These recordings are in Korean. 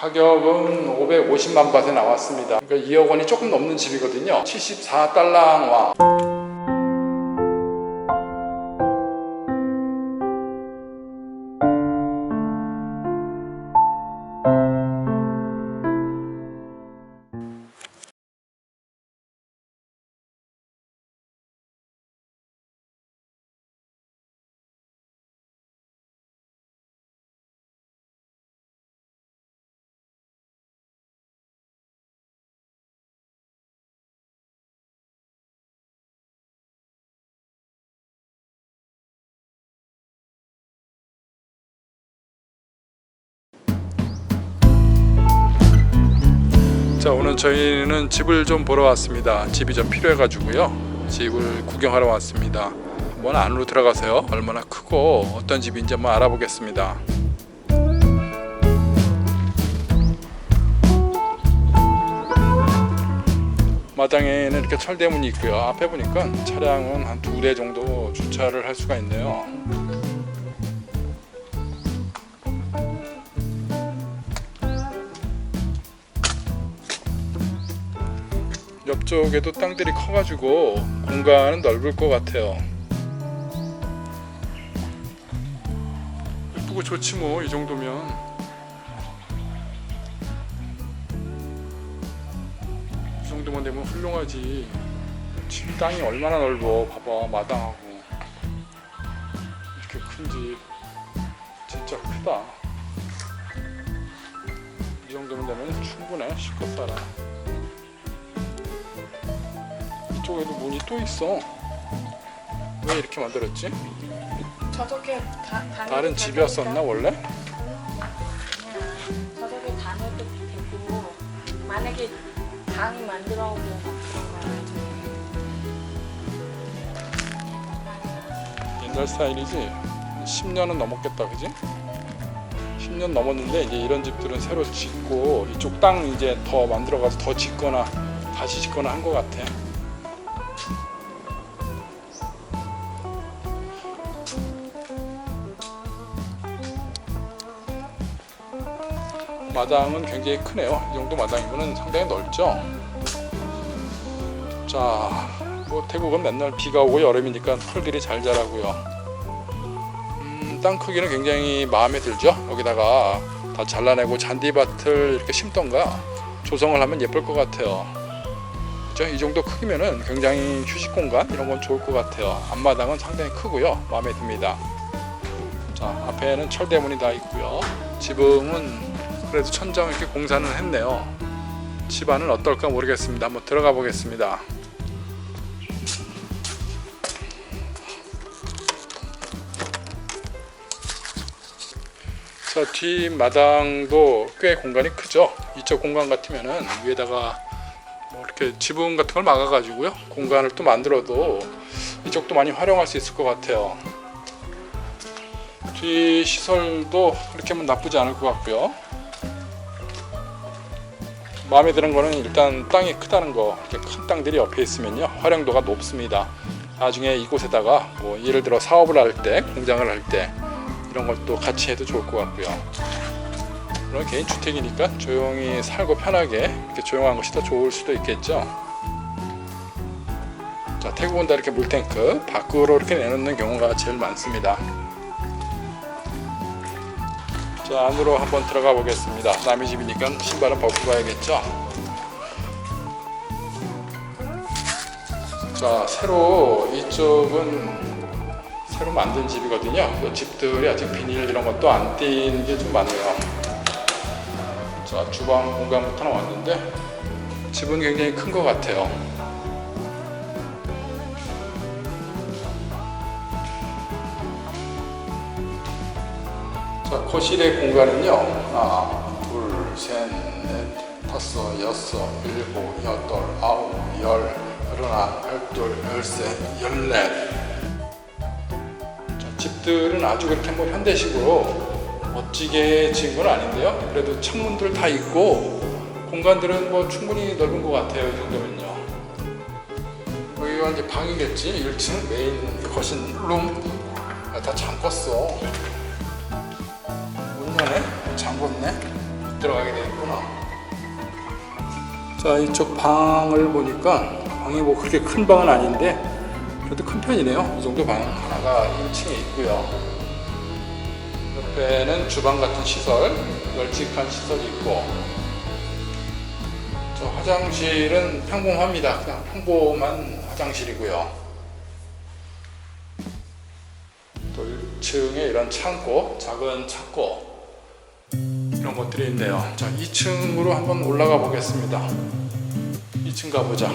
가격은 550만 바트에 나왔습니다. 그러니까 2억 원이 조금 넘는 집이거든요. 74달러와 자 오늘 저희는 집을 좀 보러 왔습니다. 집이 좀 필요해가지고요. 집을 구경하러 왔습니다. 한번 안으로 들어가세요. 얼마나 크고 어떤 집인지 한번 알아보겠습니다. 마당에는 이렇게 철대문이 있고요. 앞에 보니까 차량은 한 두 대 정도 주차를 할 수가 있네요. 쪽에도 땅들이 커가지고 공간은 넓을 것 같아요. 예쁘고 좋지 뭐 이 정도면. 이 정도만 되면 훌륭하지. 집 땅이 얼마나 넓어. 봐봐 마당하고 이렇게 큰 집. 진짜 크다. 이 정도면 되면 충분해. 실컷 살아. 이쪽에도 문이 또 있어. 왜 이렇게 만들었지? 저쪽에 다, 다녀도 다른 될 집이었었나 원래? 그냥 저쪽에 다녀도 되고 만약에 방 만들어 오고 옛날 스타일이지. 10년은 넘었겠다, 그지? 10년 넘었는데 이제 이런 집들은 새로 짓고 이쪽 땅 이제 더 만들어가서 더 짓거나 다시 짓거나 한 것 같아. 마당은 굉장히 크네요. 이 정도 마당이면 상당히 넓죠. 자, 뭐 태국은 맨날 비가 오고 여름이니까 풀들이 잘 자라고요. 음, 땅 크기는 굉장히 마음에 들죠. 여기다가 다 잘라내고 잔디밭을 이렇게 심던가 조성을 하면 예쁠 것 같아요. 이 정도 크기면은 굉장히 휴식 공간 이런 건 좋을 것 같아요. 앞마당은 상당히 크고요. 마음에 듭니다. 자, 앞에는 철대문이 다 있고요. 지붕은 그래도 천장 이렇게 공사는 했네요. 집 안은 어떨까 모르겠습니다. 한번 들어가 보겠습니다. 자, 뒷마당도 꽤 공간이 크죠. 이쪽 공간 같으면은 위에다가 뭐 이렇게 지붕 같은 걸 막아가지고요. 공간을 또 만들어도 이쪽도 많이 활용할 수 있을 것 같아요. 뒤 시설도 그렇게 뭐 나쁘지 않을 것 같고요. 마음에 드는 거는 일단 땅이 크다는 거, 이렇게 큰 땅들이 옆에 있으면요 활용도가 높습니다. 나중에 이곳에다가 뭐 예를 들어 사업을 할 때, 공장을 할 때 이런 것도 같이 해도 좋을 것 같고요. 물론 개인 주택이니까 조용히 살고 편하게 이렇게 조용한 것이 더 좋을 수도 있겠죠. 자, 태국은 다 이렇게 물탱크 밖으로 이렇게 내놓는 경우가 제일 많습니다. 자, 안으로 한번 들어가 보겠습니다. 남의 집이니까 신발은 벗고 가야겠죠. 자, 새로 이쪽은 새로 만든 집이거든요. 이 집들이 아직 비닐 이런 것도 안 띄는 게 좀 많네요. 자, 주방 공간부터 나왔는데 집은 굉장히 큰 것 같아요. 거실의 공간은요. 하나, 둘, 셋, 넷, 다섯, 여섯, 일곱, 여덟, 아홉, 열, 열하나, 열둘, 열셋, 열넷. 자, 집들은 아주 그렇게 뭐 현대식으로 멋지게 지은 건 아닌데요. 그래도 창문들 다 있고 공간들은 뭐 충분히 넓은 것 같아요. 이 정도면요. 여기가 이제 방이겠지. 1층 메인 거실 룸. 아, 다 잠궜어. 잠궜네? 들어가게 되어 있구나. 자 이쪽 방을 보니까 방이 뭐 그렇게 큰 방은 아닌데 그래도 큰 편이네요. 이 정도 방 하나가 1층에 있고요. 옆에는 주방 같은 시설, 널찍한 시설이 있고 저 화장실은 평범합니다. 그냥 평범한 화장실이고요. 또 1층에 이런 창고, 작은 창고 이런 것들이 있네요. 자, 2층으로 한번 올라가 보겠습니다. 2층 가보자.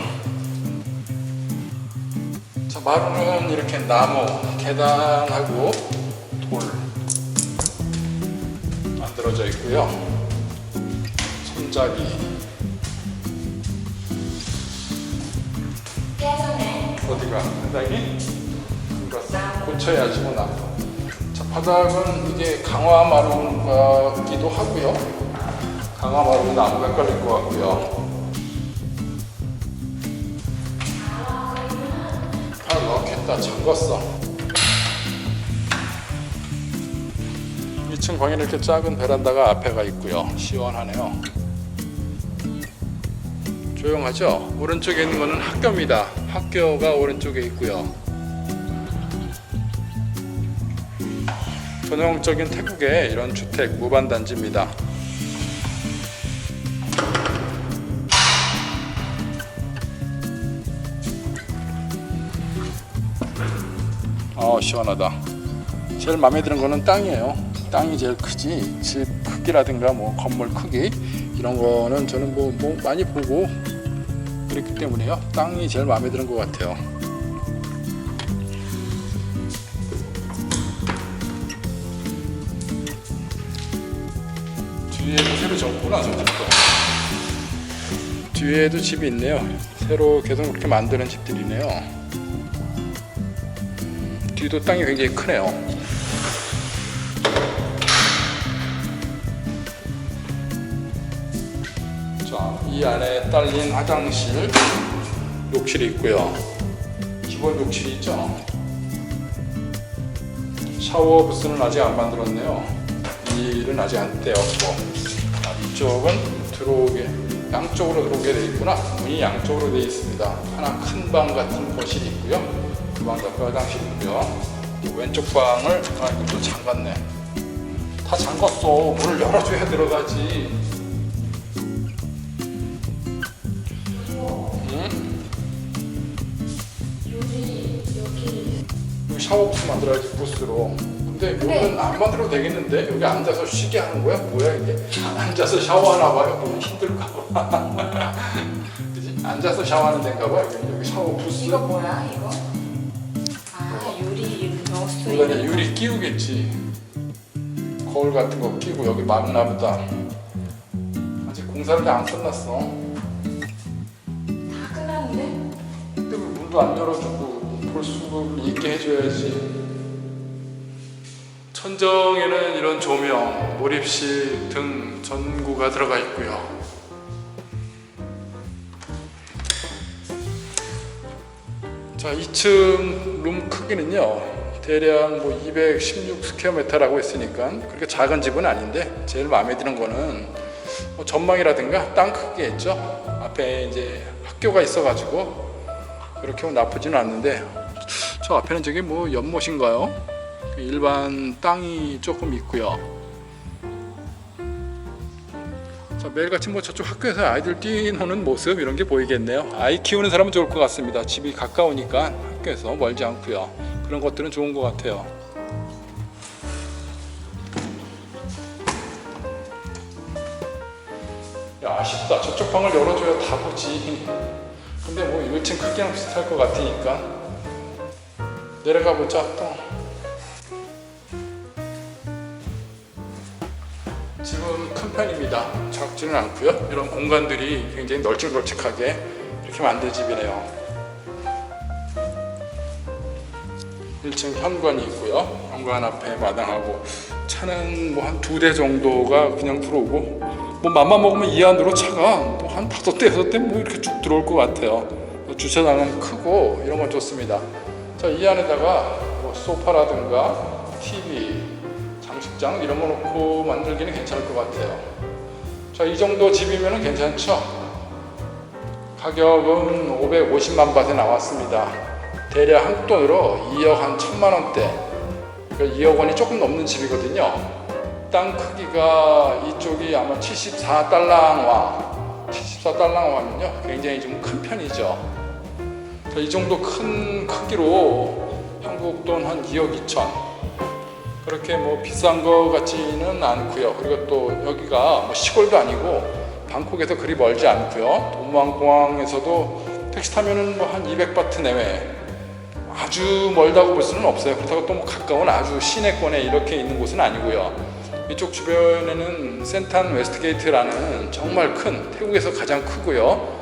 자, 마루는 이렇게 나무, 계단하고 돌 만들어져 있고요. 손잡이. 어디가? 바닥이? 이거 고쳐야지 뭐 나. 자, 바닥은 이게 강화 마루 같기도 하고요. 강화 마루 나무가 깔릴 것 같고요. 아, 넣겠다. 잠궜어. 2층 방에 이렇게 작은 베란다가 앞에가 있고요. 시원하네요. 조용하죠? 오른쪽에 있는 거는 학교입니다. 학교가 오른쪽에 있고요. 전형적인 태국의 이런 주택 무반 단지입니다. 어 시원하다. 제일 마음에 드는 거는 땅이에요. 땅이 제일 크지 집 크기라든가 뭐 건물 크기 이런 거는 저는 뭐, 뭐 많이 보고 그렇기 때문에요. 땅이 제일 마음에 드는 것 같아요. 뒤에도 새로 졌구나 저집도 뒤에도 집이 있네요. 새로 계속 그렇게 만드는 집들이네요. 음, 뒤도 땅이 굉장히 크네요. 자, 이 안에 딸린 화장실 욕실이 있고요. 기본 욕실이 있죠. 샤워 부스는 아직 안 만들었네요 일은 아직 안 떼었고 아, 이쪽은 들어오게 양쪽으로 들어오게 돼 있구나. 문이 양쪽으로 돼 있습니다. 하나 큰 방 같은 거실이 있고요. 그방 옆에 화장실 있고요. 또 왼쪽 방을 아 이것도 잠갔네. 다 잠갔어. 문을 열어줘야 들어가지. 여기 샤워부스 만들어야지 부스로 근데 여기는 안 만들어도 되겠는데 여기 앉아서 쉬게 하는 거야? 뭐야 이게 앉아서 샤워하나 봐요 뭐 힘들까 봐 그지? 앉아서 샤워하는 데인가 봐 여기, 여기 샤워 부스 이거 뭐야 이거? 아 유리 수 여기다 이제 있는. 유리 끼우겠지 거울 같은 거 끼고 여기 막나 보다 아직 공사를 안 끝났어 다 끝났는데? 근데 왜 문도 안 열어주고 볼 수를 있게 해줘야지. 천정에는 이런 조명, 몰입실 등 전구가 들어가 있고요. 자, 2층 룸 크기는요. 대략 뭐 216 스퀘어미터라고 했으니까 그렇게 작은 집은 아닌데 제일 마음에 드는 거는 뭐 전망이라든가 땅 크기겠죠. 앞에 이제 학교가 있어가지고 그렇게 나쁘지는 않는데 저 앞에는 저게 뭐 연못인가요? 일반 땅이 조금 있고요. 자, 매일같이 뭐 저쪽 학교에서 아이들 뛰노는 모습 이런 게 보이겠네요. 아이 키우는 사람은 좋을 것 같습니다. 집이 가까우니까 학교에서 멀지 않고요. 그런 것들은 좋은 것 같아요. 야, 아쉽다. 저쪽 방을 열어줘야 다 보지. 근데 뭐 1층 크기랑 비슷할 것 같으니까 내려가 보자 또 집은 큰 편입니다 작지는 않고요 이런 공간들이 굉장히 널찍널찍하게 이렇게 만든 집이네요 1층 현관이 있고요 현관 앞에 마당하고 차는 뭐 한 두 대 정도가 그냥 들어오고 뭐 맘만 먹으면 이 안으로 차가 뭐 한 다섯 대 여섯 대 뭐 이렇게 쭉 들어올 것 같아요. 주차장은 크고 이런 건 좋습니다. 자, 이 안에다가 뭐 소파라든가 TV, 장식장 이런 거 놓고 만들기는 괜찮을 것 같아요. 자, 이 정도 집이면 괜찮죠? 가격은 550만 바트에 나왔습니다. 대략 한국 돈으로 2억 한 천만 원대. 그러니까 2억 원이 조금 넘는 집이거든요. 땅 크기가 이쪽이 아마 74달러와 74달러와면요 굉장히 좀 큰 편이죠. 자, 이 정도 큰 크기로 한국 돈 한 2억 2천. 그렇게 뭐 비싼 거 같지는 않고요. 그리고 또 여기가 뭐 시골도 아니고 방콕에서 그리 멀지 않고요. 도무항 공항에서도 택시 타면은 뭐 한 200바트 내외. 아주 멀다고 볼 수는 없어요. 그렇다고 또 뭐 가까운 아주 시내권에 이렇게 있는 곳은 아니고요. 이쪽 주변에는 센탄 웨스트게이트라는 정말 큰 태국에서 가장 크고요.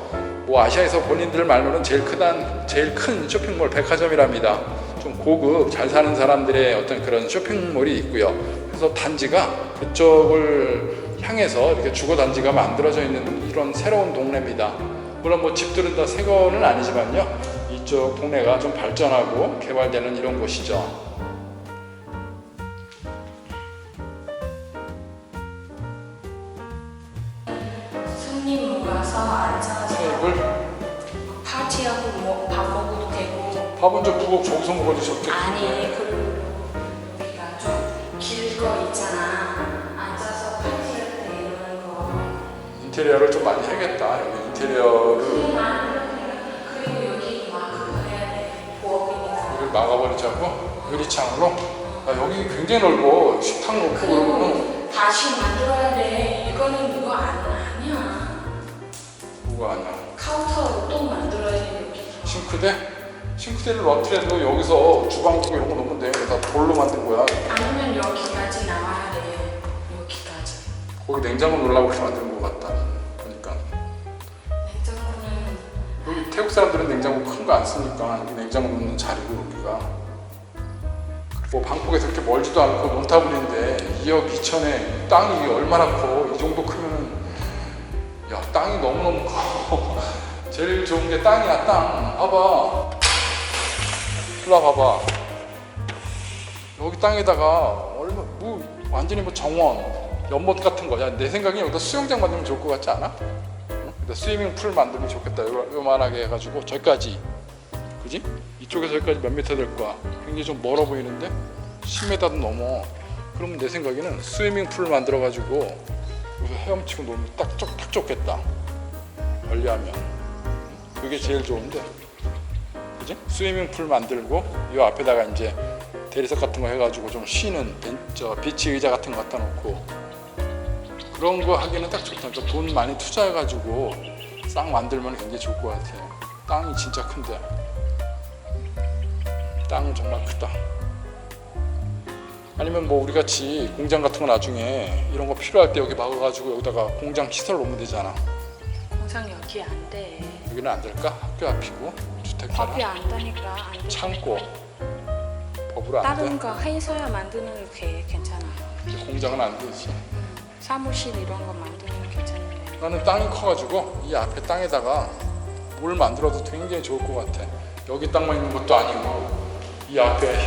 뭐 아시아에서 본인들 말로는 제일 크단 제일 큰 쇼핑몰 백화점이랍니다. 좀 고급 잘 사는 사람들의 어떤 그런 쇼핑몰이 있고요. 그래서 단지가 그쪽을 향해서 이렇게 주거 단지가 만들어져 있는 이런 새로운 동네입니다. 물론 뭐 집들은 다 새 거는 아니지만요. 이쪽 동네가 좀 발전하고 개발되는 이런 곳이죠. 되고 밥은 좀 부엌 저기서 먹어도 좋겠는데. 아니 그리고 여기가 좀 길거 있잖아 앉아서 파티할 때 이런 거 인테리어를 좀 많이 해야겠다. 여기 인테리어를 그리고 여기 막 그거 해야 돼 부엌이니까 여기를 막아버리자고 유리창으로. 아, 여기 굉장히 넓어. 식탁 놓고 그러면은 다시 만들어야 돼 이거는 이거 안, 아니야 뭐가 아니야. 카운터 또 만들어야 돼 여기 싱크대? 싱크대를 넣더라도 여기서 주방기구 이런 거 넣으면 돼. 다 돌로 만든 거야. 아니면 여기까지 나와야 돼 여기까지 거기 냉장고 넣으려고 이렇게 만든 것 같다. 보니까. 냉장고는 여기 태국 사람들은 냉장고 큰 거 안 쓰니까 여기 냉장고 넣는 자리고 여기가. 그리고 방콕에서 그렇게 멀지도 않고 논타블인데 2억 2천에 땅이 얼마나 커? 이 정도 크면은 야 땅이 너무너무 커. 제일 좋은 게 땅이야 땅. 봐봐. 일로 와봐봐. 여기 땅에다가 얼마 뭐 완전히 뭐 정원 연못 같은 거야. 내 생각에 여기다 수영장 만들면 좋을 것 같지 않아? 근데 스위밍 풀 만들면 좋겠다. 요, 요만하게 해가지고 저기까지, 그지? 이쪽에서 여기까지 몇 미터 될 거야. 굉장히 좀 멀어 보이는데 10m도 넘어. 그러면 내 생각에는 스위밍 풀 만들어 가지고 여기서 헤엄치고 놀면 딱, 좋, 딱 좋겠다. 멀리하면 그게 제일 좋은데, 그지? 스위밍 풀 만들고 이 앞에다가 이제 대리석 같은 거 해가지고 좀 쉬는 벤, 저 비치 의자 같은 거 갖다 놓고 그런 거 하기는 딱 좋다. 그러니까 돈 많이 투자해가지고 싹 만들면 굉장히 좋을 것 같아. 땅이 진짜 큰데. 땅은 정말 크다. 아니면 뭐 우리 같이 공장 같은 거 나중에 이런 거 필요할 때 여기 막아가지고 여기다가 공장 시설 놓으면 되잖아. 공장 여기 안 돼 여기는 안 될까? 학교 앞이고 주택가라 법이 안 되니까 안 돼. 창고 법으로 안 다른 돼. 거 해서야 만드는 게 괜찮아요. 이제 공장은 안 되지. 사무실 이런 거 만들면 괜찮은데. 나는 땅이 커가지고 이 앞에 땅에다가 뭘 만들어도 굉장히 좋을 것 같아. 여기 땅만 있는 것도 아니고 이 앞에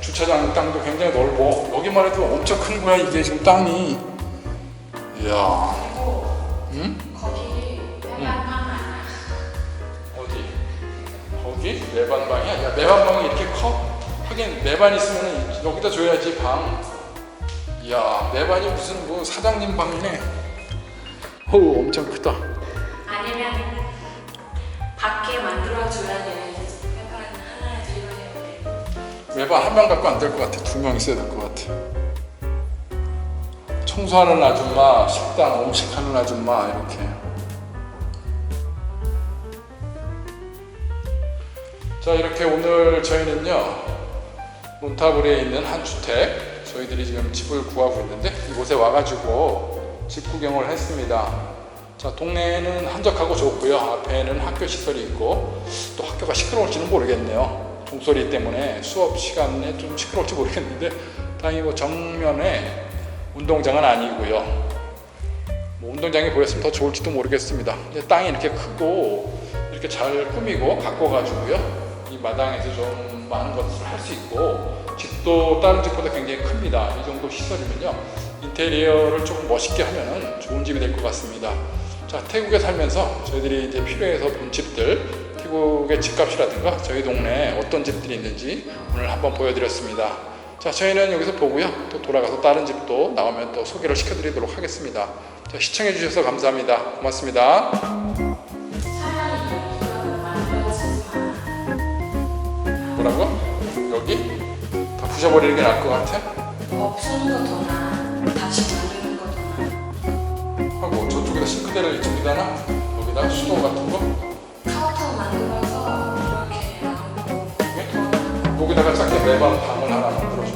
주차장 땅도 굉장히 넓어. 여기만 해도 엄청 큰 거야 이게 지금 땅이. 이야 응? 거기 내반방이야? 야 내반방이 이렇게 커? 하긴 내반 있으면 여기다 줘야지 방. 이야 내반이 무슨 뭐 사장님 방이네. 어우 엄청 크다. 아니면 밖에 만들어 줘야 돼. 내방 하나 들어야 돼. 매번 한 명 갖고 안 될 것 같아. 두 명 있어야 될 것 같아. 청소하는 아줌마, 식당 음식하는 아줌마 이렇게. 자 이렇게 오늘 저희는요 몬타브리에 있는 한 주택 저희들이 지금 집을 구하고 있는데 이곳에 와가지고 집 구경을 했습니다. 자 동네는 한적하고 좋고요. 앞에는 학교 시설이 있고 또 학교가 시끄러울지는 모르겠네요. 종소리 때문에 수업 시간에 좀 시끄러울지 모르겠는데 다행히 뭐 정면에 운동장은 아니고요. 뭐 운동장이 보였으면 더 좋을지도 모르겠습니다. 땅이 이렇게 크고 이렇게 잘 꾸미고 가꿔 가지고요. 이 마당에서 좀 많은 것을 할 수 있고 집도 다른 집보다 굉장히 큽니다. 이 정도 시설이면요 인테리어를 조금 멋있게 하면은 좋은 집이 될 것 같습니다. 자 태국에 살면서 저희들이 이제 필요해서 본 집들 태국의 집값이라든가 저희 동네에 어떤 집들이 있는지 오늘 한번 보여드렸습니다. 자 저희는 여기서 보고요 또 돌아가서 다른 집도 나오면 또 소개를 시켜드리도록 하겠습니다. 자, 시청해주셔서 감사합니다. 고맙습니다. 뭐라고? 여기? 다 부셔버리는 게 나을 것 같아? 없애는 거더 나아. 다시 만드는 거더 나아. 하고 저쪽에다 싱크대를 이쪽에다 놔? 여기다 수도 같은 거? 카운터 만들어서 이렇게 나오고 여기다가 작게 매번 방을 하나 만들어주면